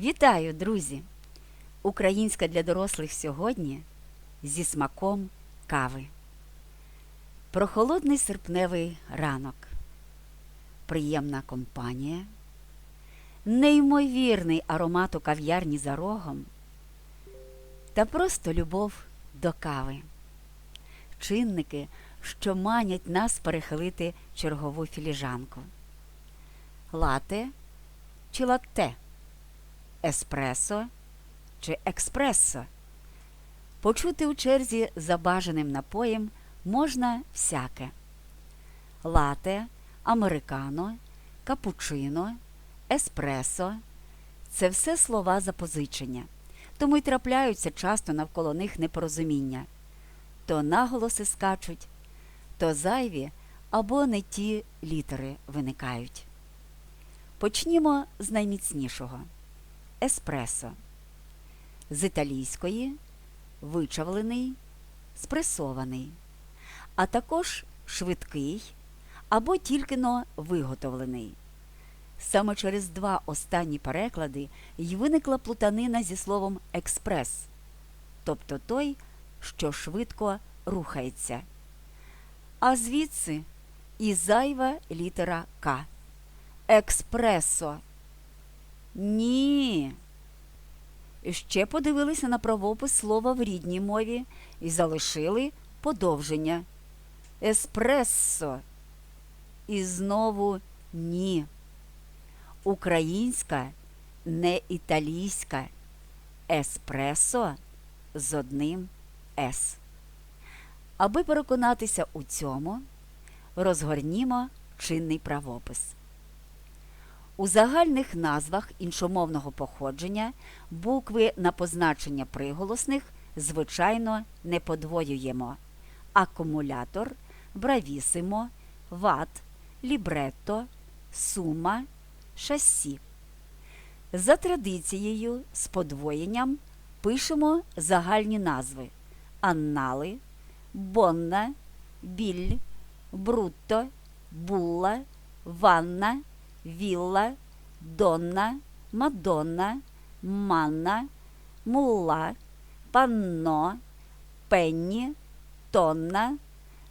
Вітаю, друзі! Українська для дорослих сьогодні зі смаком кави. Прохолодний серпневий ранок. Приємна компанія. Неймовірний аромат у кав'ярні за рогом. Та просто любов до кави. Чинники, що манять нас перехилити чергову філіжанку. Лате чи латте? Еспресо чи експресо. Почути у черзі за бажаним напоєм можна всяке: лате, американо, капучино, еспресо це все слова запозичення, тому й трапляються часто навколо них непорозуміння. То наголоси скачуть, то зайві або не ті літери виникають. Почнімо з найміцнішого еспресо. З італійської вичавлений, спресований, а також швидкий або тільки-но виготовлений. Саме через два останні переклади й виникла плутанина зі словом експрес, тобто той, що швидко рухається. А звідси і зайва літера К. Експресо. Ні. Ще подивилися на правопис слова в рідній мові і залишили подовження. Еспресо. І знову ні. Українська, не італійська. Еспресо з одним С. Аби переконатися у цьому, розгорнімо чинний правопис. У загальних назвах іншомовного походження букви на позначення приголосних, звичайно, не подвоюємо. Акумулятор, бравісимо, ват, лібретто, сума, шасі. За традицією з подвоєнням пишемо загальні назви аннали, бонна, біль, брутто, булла, ванна вілла, донна, мадонна, манна, мулла, панно, пенні, тонна,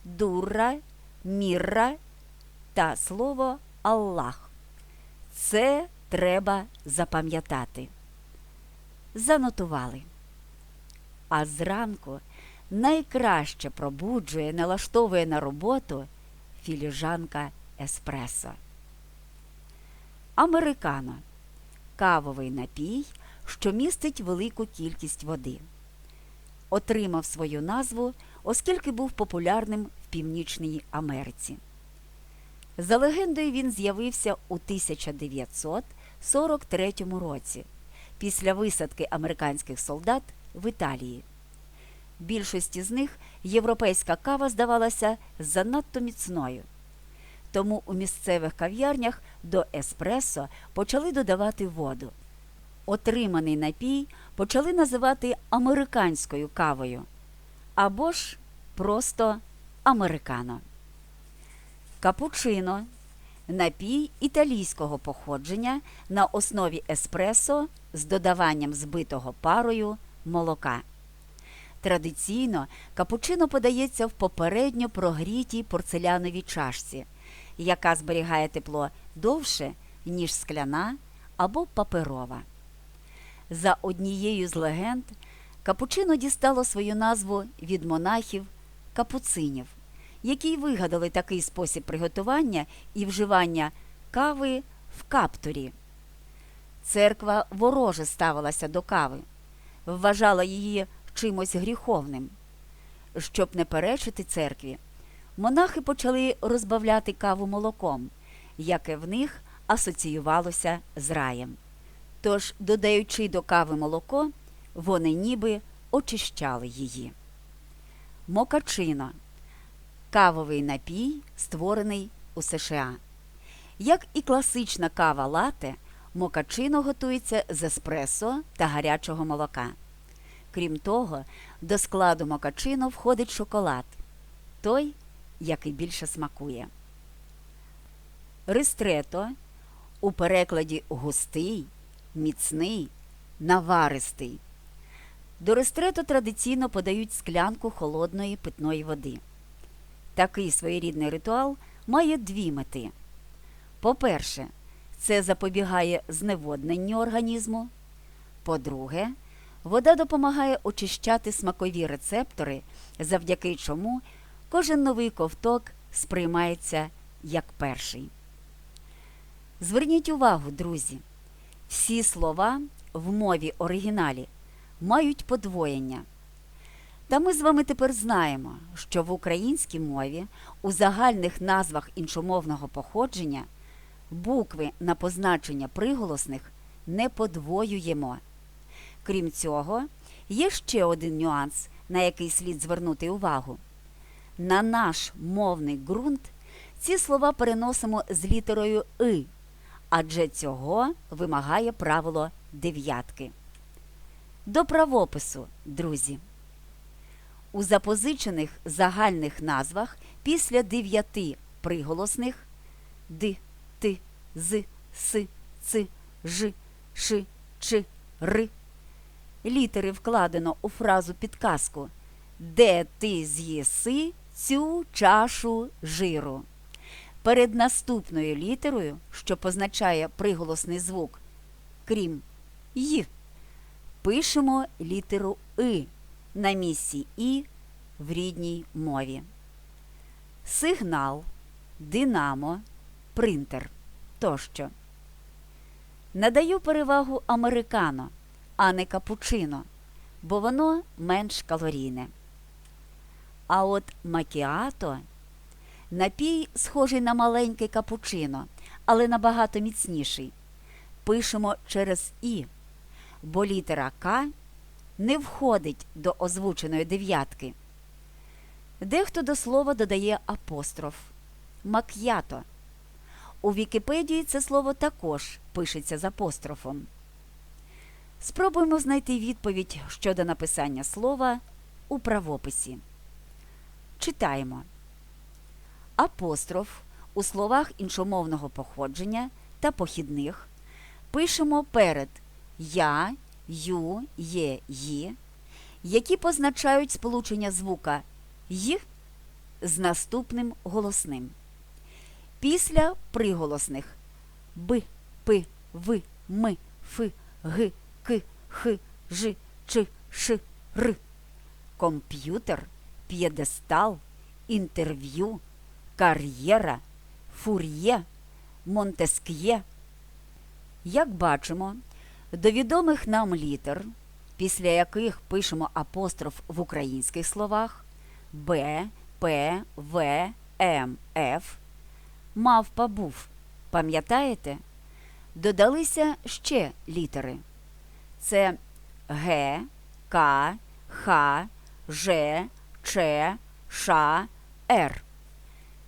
дура, мірра та слово Аллах. Це треба запам'ятати. Занотували. А зранку найкраще пробуджує, налаштовує на роботу філіжанка еспресо. Американо кавовий напій, що містить велику кількість води. Отримав свою назву, оскільки був популярним в Північній Америці. За легендою, він з'явився у 1943 році після висадки американських солдат в Італії. Більшості з них європейська кава здавалася занадто міцною тому у місцевих кав'ярнях до еспресо почали додавати воду. Отриманий напій почали називати американською кавою або ж просто американо. Капучино напій італійського походження на основі еспресо з додаванням збитого парою молока. Традиційно капучино подається в попередньо прогрітій порцеляновій чашці яка зберігає тепло довше, ніж скляна або паперова. За однією з легенд, капучино дістало свою назву від монахів капуцинів, які вигадали такий спосіб приготування і вживання кави в каптурі. Церква вороже ставилася до кави, вважала її чимось гріховним. Щоб не перечити церкві, монахи почали розбавляти каву молоком, яке в них асоціювалося з раєм. Тож, додаючи до кави молоко, вони ніби очищали її. Мокачино кавовий напій, створений у США. Як і класична кава лате, мокачино готується з еспресо та гарячого молока. Крім того, до складу мокачино входить шоколад. Той який більше смакує. Ристрето у перекладі густий, міцний, наваристий. До рестрету традиційно подають склянку холодної питної води. Такий своєрідний ритуал має дві мети. По-перше, це запобігає зневодненню організму. По-друге, вода допомагає очищати смакові рецептори, завдяки чому кожен новий ковток сприймається як перший. Зверніть увагу, друзі, всі слова в мові оригіналі мають подвоєння. Та ми з вами тепер знаємо, що в українській мові у загальних назвах іншомовного походження букви на позначення приголосних не подвоюємо. Крім цього, є ще один нюанс, на який слід звернути увагу. На наш мовний ґрунт ці слова переносимо з літерою И, адже цього вимагає правило дев'ятки. До правопису, друзі. У запозичених загальних назвах після дев'яти приголосних ди, ти, з, с, ц, ж, ш, ч, р. Літери вкладено у фразу підказку Де ти з'їси цю чашу жиру. Перед наступною літерою, що позначає приголосний звук, крім «й», пишемо літеру И на місці І в рідній мові. Сигнал, динамо, принтер тощо. Надаю перевагу американо, а не капучино, бо воно менш калорійне. А от макіато напій схожий на маленький капучино, але набагато міцніший. Пишемо через І, бо літера К не входить до озвученої дев'ятки. Дехто до слова додає апостроф мак'ято. У Вікіпедії це слово також пишеться з апострофом. Спробуємо знайти відповідь щодо написання слова у правописі. Читаємо. Апостроф у словах іншомовного походження та похідних пишемо перед я, ю, є, ї, які позначають сполучення звука й з наступним голосним. Після приголосних б, п, в, м, ф, г, к, х, ж, ч, ш, р. Комп'ютер, п'єдестал, інтерв'ю, кар'єра, фур'є, Монтеск'є. Як бачимо, до відомих нам літер, після яких пишемо апостроф в українських словах Б, П, В, М, Ф, мавпа був. Пам'ятаєте? Додалися ще літери. Це Г, К, Х, Ж, Ч, Ш, Р.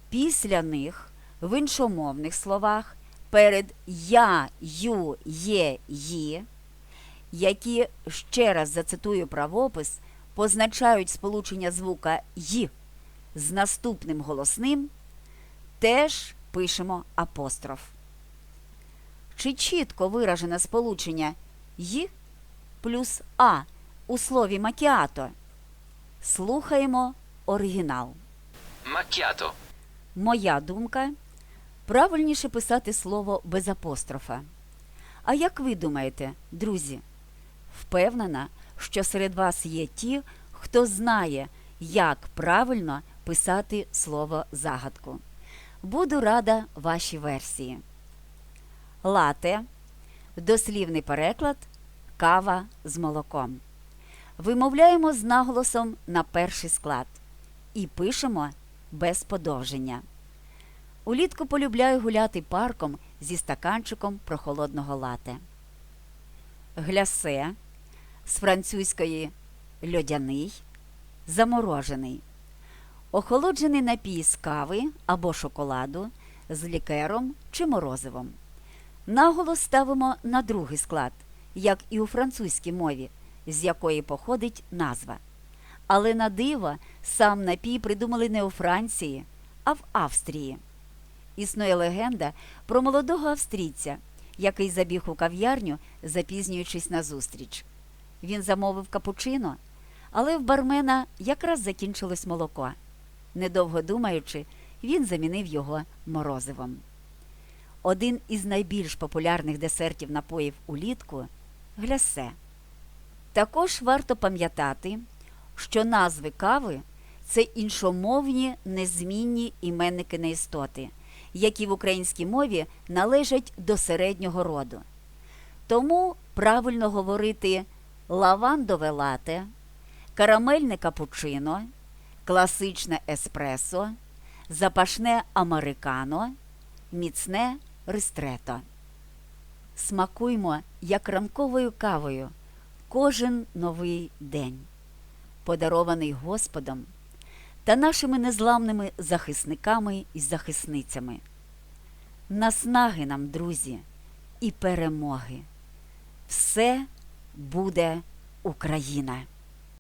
Після них в іншомовних словах перед я, ю, є, ї, які ще раз зацитую правопис, позначають сполучення звука й з наступним голосним, теж пишемо апостроф. Чи чітко виражене сполучення й плюс а у слові макіато? Слухаємо оригінал. Macchiato. Моя думка правильніше писати слово без апострофа. А як ви думаєте, друзі? Впевнена, що серед вас є ті, хто знає, як правильно писати слово загадку. Буду рада вашій версії. Лате дослівний переклад кава з молоком. Вимовляємо з наголосом на перший склад і пишемо без подовження. Улітку полюбляю гуляти парком зі стаканчиком прохолодного лате. Глясе з французької льодяний, заморожений. Охолоджений напій з кави або шоколаду з лікером чи морозивом. Наголос ставимо на другий склад, як і у французькій мові, з якої походить назва. Але на диво сам напій придумали не у Франції, а в Австрії. Існує легенда про молодого австрійця, який забіг у кав'ярню, запізнюючись на зустріч. Він замовив капучино, але в бармена якраз закінчилось молоко. Недовго думаючи, він замінив його морозивом. Один із найбільш популярних десертів напоїв улітку глясе. Також варто пам'ятати, що назви кави це іншомовні незмінні іменники неістоти, які в українській мові належать до середнього роду. Тому правильно говорити лавандове лате, карамельне капучино, класичне еспресо, запашне американо, міцне ристрето. Смакуймо як ранковою кавою кожен новий день, подарований Господом та нашими незламними захисниками і захисницями. Наснаги нам, друзі, і перемоги. Все буде Україна!